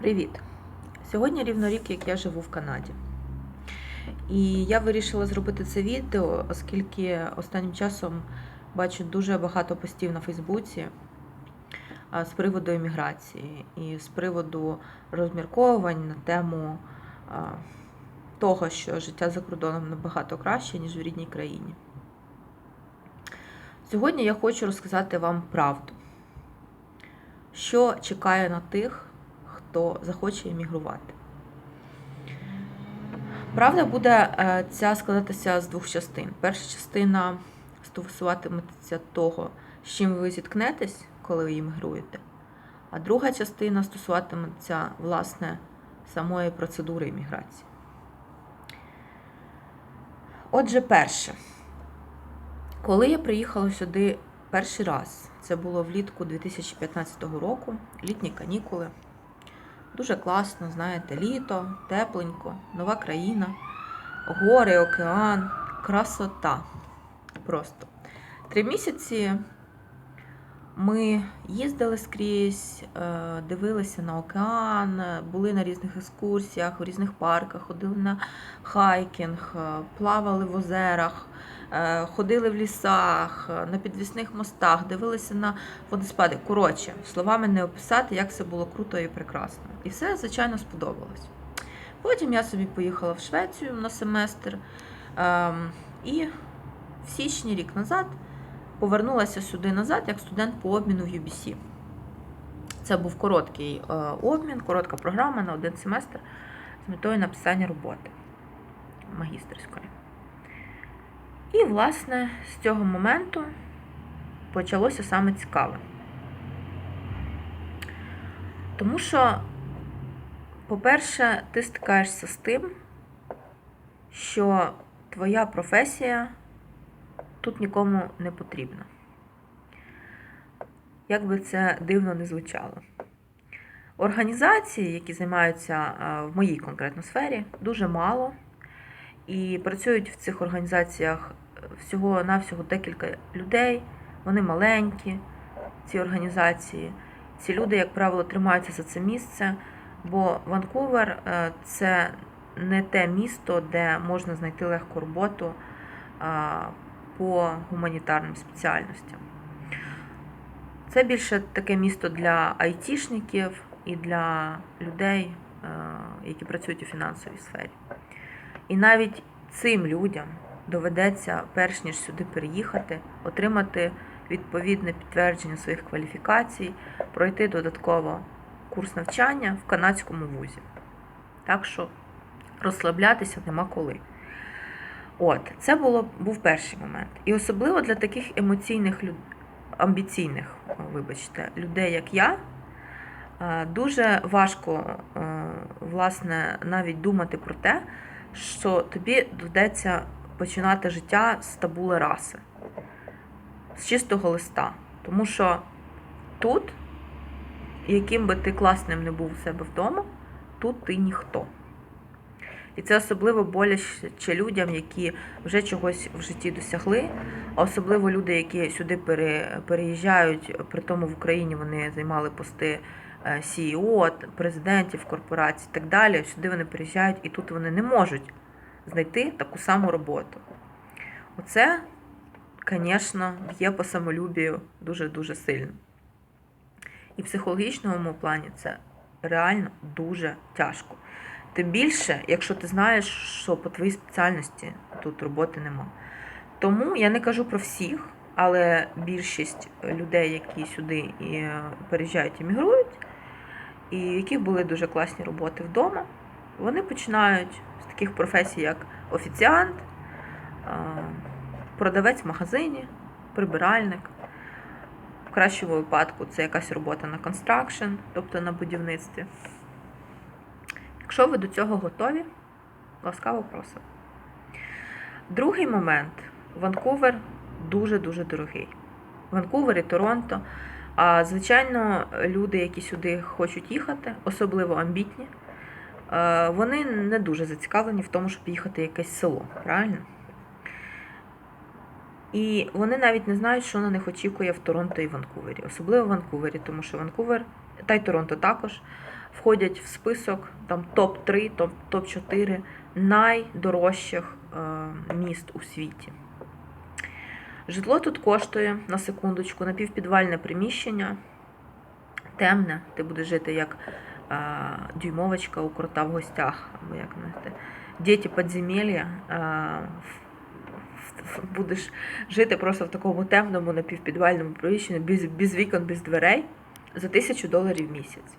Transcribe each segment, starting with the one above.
Привіт! Сьогодні рівно рік, як я живу в Канаді. І я вирішила зробити це відео, оскільки останнім часом бачу дуже багато постів на Фейсбуці з приводу еміграції і з приводу розмірковувань на тему того, що життя за кордоном набагато краще, ніж в рідній країні. Сьогодні я хочу розказати вам правду, що чекає на тих, хто захоче емігрувати. Правда буде е, ця складатися з двох частин. Перша частина стосуватиметься того, з чим ви зіткнетесь, коли ви емігруєте. А друга частина стосуватиметься, власне, самої процедури еміграції. Отже, перше. Коли я приїхала сюди перший раз, це було влітку 2015 року, літні канікули. Дуже класно, знаєте, літо, тепленько, нова країна, гори, океан, красота. Просто. Три місяці ми їздили скрізь, е, дивилися на океан, були на різних екскурсіях, в різних парках, ходили на хайкінг, е, плавали в озерах, ходили в лісах, е, на підвісних мостах, дивилися на водоспади. Коротше, словами не описати, як це було круто і прекрасно. І все, звичайно, сподобалось. Потім я собі поїхала в Швецію на семестр. ем, І в січні рік назад повернулася сюди назад як студент по обміну в UBC. Це був короткий е, обмін, коротка програма на один семестр з метою написання роботи магістерської. І, власне, з цього моменту почалося саме цікаве. Тому що, по-перше, ти стикаєшся з тим, що твоя професія тут нікому не потрібна. Як би це дивно не звучало. Організації, які займаються в моїй конкретно сфері, дуже мало. І працюють в цих організаціях всього-навсього декілька людей. Вони маленькі, ці організації. Ці люди, як правило, тримаються за це місце, бо Ванкувер е, це не те місто, де можна знайти легку роботу по гуманітарним спеціальностям. Це більше таке місто для айтішників і для людей, е, які працюють у фінансовій сфері. І навіть цим людям доведеться, перш ніж сюди переїхати, отримати відповідне підтвердження своїх кваліфікацій, пройти додатково курс навчання в канадському вузі. Так що розслаблятися нема коли. От, це було, був перший момент. І особливо для таких емоційних амбіційних, вибачте, людей, як я, е, дуже важко е, власне, навіть думати про те, що тобі доведеться починати життя з табули раси, з чистого листа. Тому що тут, яким би ти класним не був у себе вдома, тут ти ніхто. І це особливо боляче людям, які вже чогось в житті досягли, а особливо люди, які сюди переїжджають, при тому в Україні вони займали пости е, CEO, президентів корпорацій і так далі. Сюди вони переїжджають і тут вони не можуть знайти таку саму роботу. Оце, звісно, б'є по самолюбію дуже-дуже сильно. І в психологічному плані це реально дуже тяжко. Тим більше, якщо ти знаєш, що по твоїй спеціальності тут роботи нема. Тому я не кажу про всіх, але більшість людей, які сюди і е, переїжджають і мігрують, і в яких були дуже класні роботи вдома, вони починають з таких професій, як офіціант, продавець в магазині, прибиральник. В кращому випадку це якась робота на констракшн, тобто на будівництві. Якщо ви до цього готові, ласкаво просимо. Другий момент. Ванкувер дуже-дуже дорогий. Ванкувер і Торонто. А звичайно, люди, які сюди хочуть їхати, особливо амбітні, вони не дуже зацікавлені в тому, щоб їхати в якесь село, правильно? І вони навіть не знають, що на них очікує в Торонто і Ванкувері, особливо в Ванкувері, тому що Ванкувер, та й Торонто також, входять в список там топ-3, топ- топ-4 найдорожчих е, міст у світі. Житло тут коштує на секундочку, напівпідвальне приміщення, темне, ти будеш жити як е, дюймовочка у крота в гостях, або як знаєте, діти підземелля. Е, будеш жити просто в такому темному напівпідвальному приміщенні, без, без вікон, без дверей за тисячу доларів в місяць.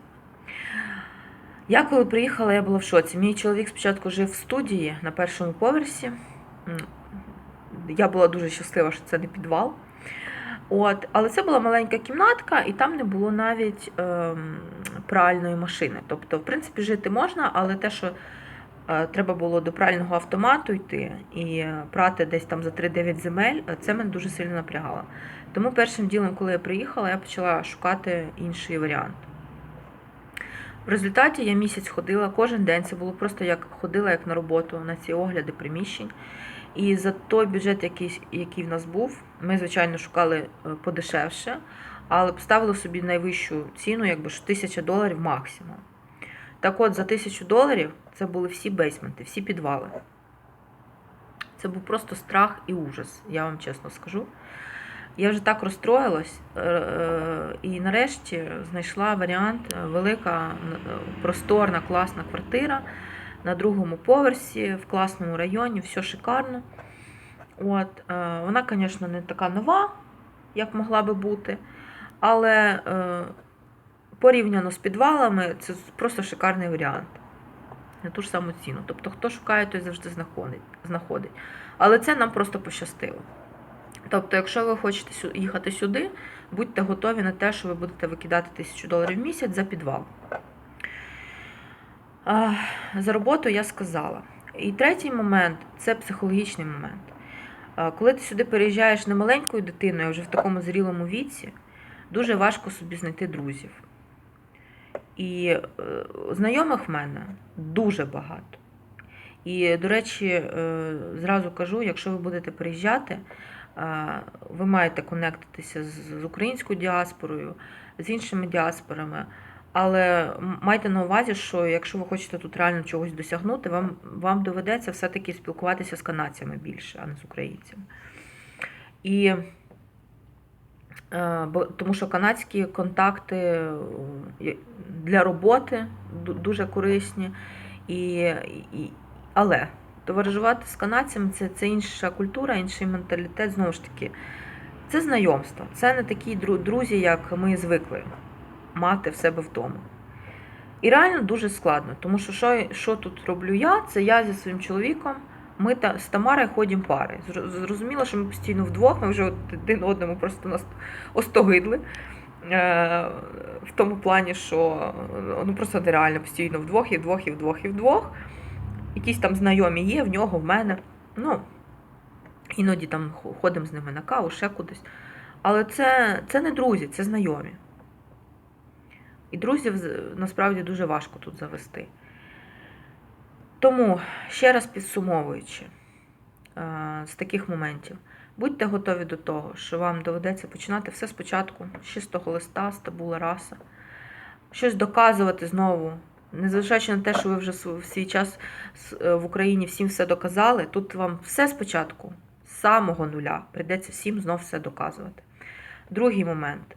Я коли приїхала, я була в шоці. Мій чоловік спочатку жив в студії на першому поверсі. Я була дуже щаслива, що це не підвал. От, але це була маленька кімнатка, і там не було навіть ем, пральної машини. Тобто, в принципі, жити можна, але те, що е, треба було до прального автомату йти і прати десь там за 3-9 земель, е, це мене дуже сильно напрягало. Тому першим ділом, коли я приїхала, я почала шукати інший варіант. В результаті я місяць ходила кожен день. Це було просто як ходила як на роботу на ці огляди приміщень. І за той бюджет, який, який в нас був, ми, звичайно, шукали е, подешевше, але поставили собі найвищу ціну, якби ж 1000 доларів максимум. Так от, за 1000 доларів це були всі бейсменти, всі підвали. Це був просто страх і ужас, я вам чесно скажу. Я вже так розстроїлась, е, е, і нарешті знайшла варіант е, велика, просторна, класна квартира на другому поверсі, в класному районі, все шикарно. От, вона, звісно, не така нова, як могла би бути, але е, порівняно з підвалами, це просто шикарний варіант. На ту ж саму ціну. Тобто, хто шукає, той завжди знаходить. Але це нам просто пощастило. Тобто, якщо ви хочете їхати сюди, будьте готові на те, що ви будете викидати тисячу доларів в місяць за підвал. За роботу я сказала. І третій момент це психологічний момент. Коли ти сюди переїжджаєш не маленькою дитиною, а вже в такому зрілому віці, дуже важко собі знайти друзів. І е, знайомих в мене дуже багато. І, до речі, е, зразу кажу, якщо ви будете приїжджати, е, ви маєте конектитися з українською діаспорою, з іншими діаспорами. Але майте на увазі, що якщо ви хочете тут реально чогось досягнути, вам, вам доведеться все-таки спілкуватися з канадцями більше, а не з українцями. І тому що канадські контакти е, для роботи дуже корисні. І, і, але товаришувати з канадцями це, це інша культура, інший менталітет. Знову ж таки, це знайомство. Це не такі друзі, як ми звикли мати в себе вдома. І реально дуже складно, тому що що, що тут роблю я, це я зі своїм чоловіком. Ми та, з Тамарою ходимо пари. Зрозуміло, що ми постійно вдвох, ми вже один одному просто нас остогидли. Е, в тому плані, що ну просто нереально постійно вдвох, і вдвох, і вдвох, і вдвох. Якісь там знайомі є, в нього, в мене. Ну, іноді там ходимо з ними на каву, ще кудись. Але це, це не друзі, це знайомі. І друзів насправді дуже важко тут завести. Тому, ще раз підсумовуючи, е, з таких моментів, будьте готові до того, що вам доведеться починати все спочатку, з чистого листа, з табула раса, щось доказувати знову. Незважаючи на те, що ви вже в свій час е, в Україні всім все доказали, тут вам все спочатку, з самого нуля, прийдеться всім знов все доказувати. Другий момент.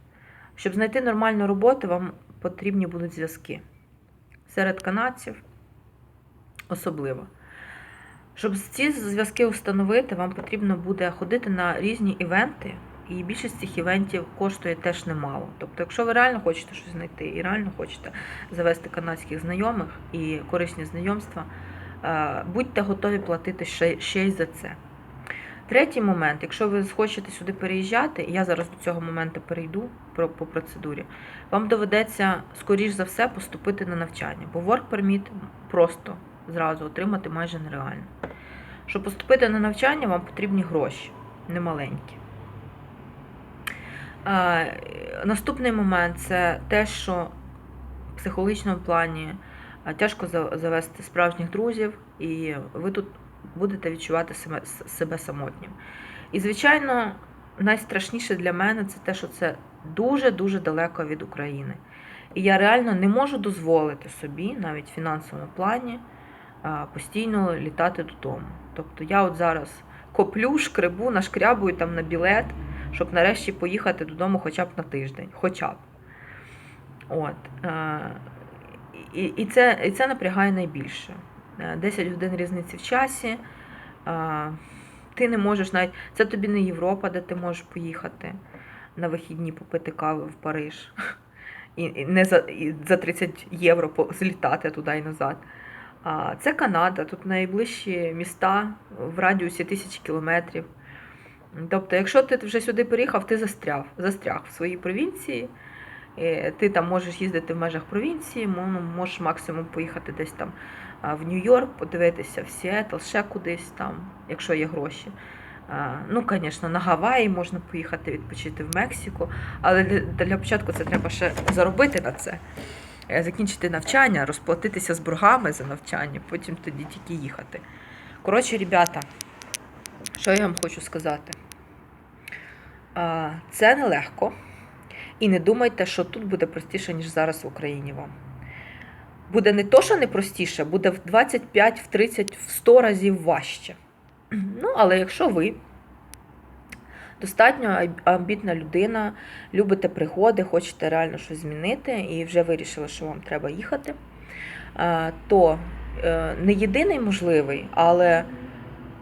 Щоб знайти нормальну роботу, вам потрібні будуть зв'язки. Серед канадців особливо. Щоб ці зв'язки встановити, вам потрібно буде ходити на різні івенти, і більшість цих івентів коштує теж немало. Тобто, якщо ви реально хочете щось знайти і реально хочете завести канадських знайомих і корисні знайомства, е, будьте готові платити ще, ще й за це. Третій момент, якщо ви хочете сюди переїжджати, я зараз до цього моменту перейду про, по процедурі, вам доведеться, скоріш за все, поступити на навчання, бо work permit просто зразу отримати майже нереально. Щоб поступити на навчання, вам потрібні гроші, немаленькі. Е, Наступний момент це те, що в психологічному плані е, тяжко завести справжніх друзів, і ви тут будете відчувати себе, самотнім. І, звичайно, найстрашніше для мене це те, що це дуже-дуже далеко від України. І я реально не можу дозволити собі, навіть в фінансовому плані, постійно літати додому. Тобто я от зараз коплю, шкребу, нашкрябую там на білет, щоб нарешті поїхати додому хоча б на тиждень. Хоча б. От. е, І, це, і це напрягає найбільше. Е, 10 годин різниці в часі. е, Ти не можеш навіть. Це тобі не Європа, де ти можеш поїхати на вихідні попити кави в Париж. І, не за, і за 30 євро злітати туди і назад. Це Канада, тут найближчі міста в радіусі тисячі кілометрів. Тобто, якщо ти вже сюди приїхав, ти застряв, застряг в своїй провінції. Ти там можеш їздити в межах провінції, ну, можеш максимум поїхати десь там в Нью-Йорк, подивитися в Сіетл, ще кудись там, якщо є гроші. Ну, звісно, на Гаваї можна поїхати відпочити в Мексику, але для, початку це треба ще заробити на це, закінчити навчання, розплатитися з боргами за навчання, потім тоді тільки їхати. Коротше, ребята, що я вам хочу сказати? Це нелегко. І не думайте, що тут буде простіше, ніж зараз в Україні вам. Буде не то, що не простіше, буде в 25, в 30, в 100 разів важче. Ну, але якщо ви достатньо амбітна людина, любите пригоди, хочете реально щось змінити і вже вирішили, що вам треба їхати, то е, не єдиний можливий, але,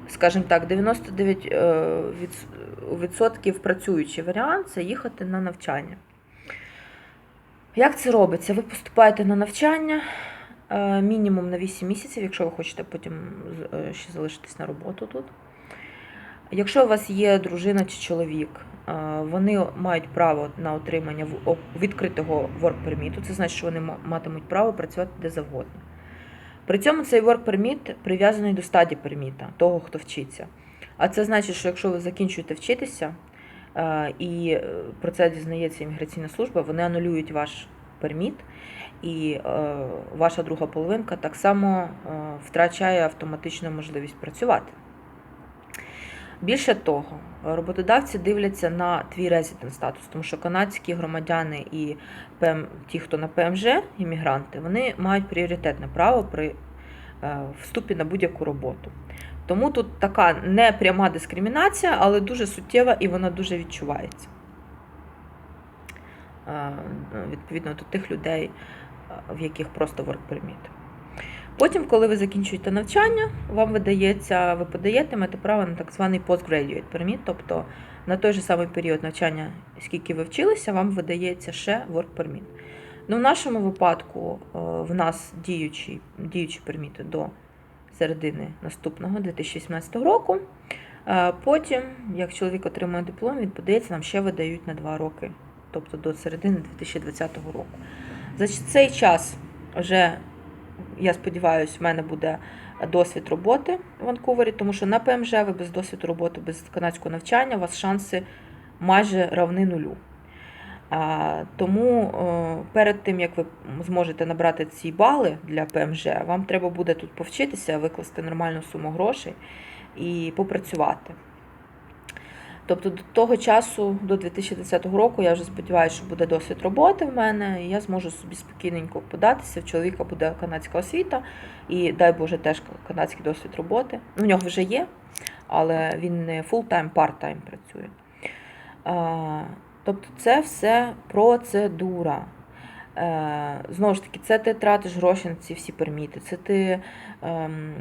скажімо так, 99% е, працюючий варіант це їхати на навчання. Як це робиться? Ви поступаєте на навчання е, мінімум на 8 місяців, якщо ви хочете потім ще залишитись на роботу тут. Якщо у вас є дружина чи чоловік, вони мають право на отримання відкритого work permit. Це значить, що вони матимуть право працювати де завгодно. При цьому цей work permit прив'язаний до стаді перміта, того, хто вчиться. А це значить, що якщо ви закінчуєте вчитися і е, про це дізнається імміграційна служба, вони анулюють ваш перміт, і е, ваша друга половинка так само е, втрачає автоматичну можливість працювати. Більше того, роботодавці дивляться на твій резидент статус, тому що канадські громадяни і ПМ, ті, хто на ПМЖ, іммігранти, вони мають пріоритетне право при е, вступі на будь-яку роботу. Тому тут така не пряма дискримінація, але дуже суттєва і вона дуже відчувається. Е, Відповідно до тих людей, е, в яких просто work permit. Потім, коли ви закінчуєте навчання, вам видається, ви подаєте, маєте право на так званий postgraduate permit, тобто на той же самий період навчання, скільки ви вчилися, вам видається ще work permit. Ну, в нашому випадку е, в нас діючі, діючі перміти до середини наступного 2018 року. Е, Потім, як чоловік отримує диплом, він подається, нам ще видають на 2 роки, тобто до середини 2020 року. За цей час вже, я сподіваюся, в мене буде досвід роботи в Ванкувері, тому що на ПМЖ ви без досвіду роботи, без канадського навчання, у вас шанси майже равни нулю. Тому е, перед тим, як ви зможете набрати ці бали для ПМЖ, вам треба буде тут повчитися, викласти нормальну суму грошей і попрацювати. Тобто до того часу, до 2020 року, я вже сподіваюся, що буде досвід роботи в мене, і я зможу собі спокійненько податися. В чоловіка буде канадська освіта, і дай Боже, теж канадський досвід роботи. У нього вже є, але він не full-time, part-time працює. Тобто це все процедура. Е, Знову ж таки, це ти тратиш гроші на ці всі перміти, це ти ем,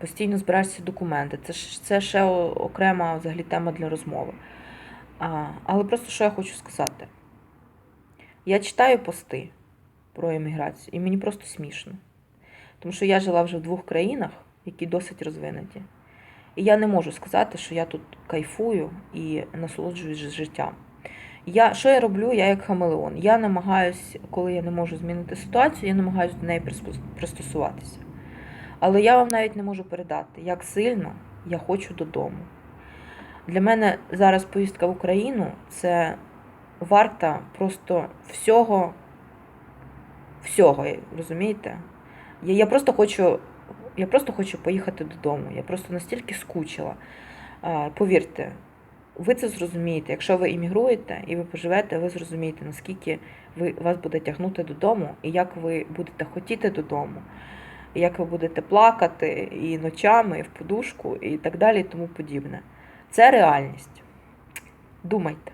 постійно збираєш ці документи, це, це ще окрема взагалі тема для розмови. Але просто що я хочу сказати. Я читаю пости про еміграцію, і мені просто смішно. Тому що я жила вже в двох країнах, які досить розвинуті. І я не можу сказати, що я тут кайфую і насолоджуюсь життям. Я, що я роблю? Я як хамелеон. Я намагаюсь, коли я не можу змінити ситуацію, я намагаюся до неї пристосуватися. Але я вам навіть не можу передати, як сильно я хочу додому. Для мене зараз поїздка в Україну це варта просто всього, всього, розумієте? Я, я просто хочу. Я просто хочу поїхати додому. Я просто настільки скучила. Повірте, ви це зрозумієте. Якщо ви іммігруєте і ви поживете, ви зрозумієте, наскільки ви, вас буде тягнути додому, і як ви будете хотіти додому, і як ви будете плакати і ночами, і в подушку, і так далі, і тому подібне. Це реальність. Думайте.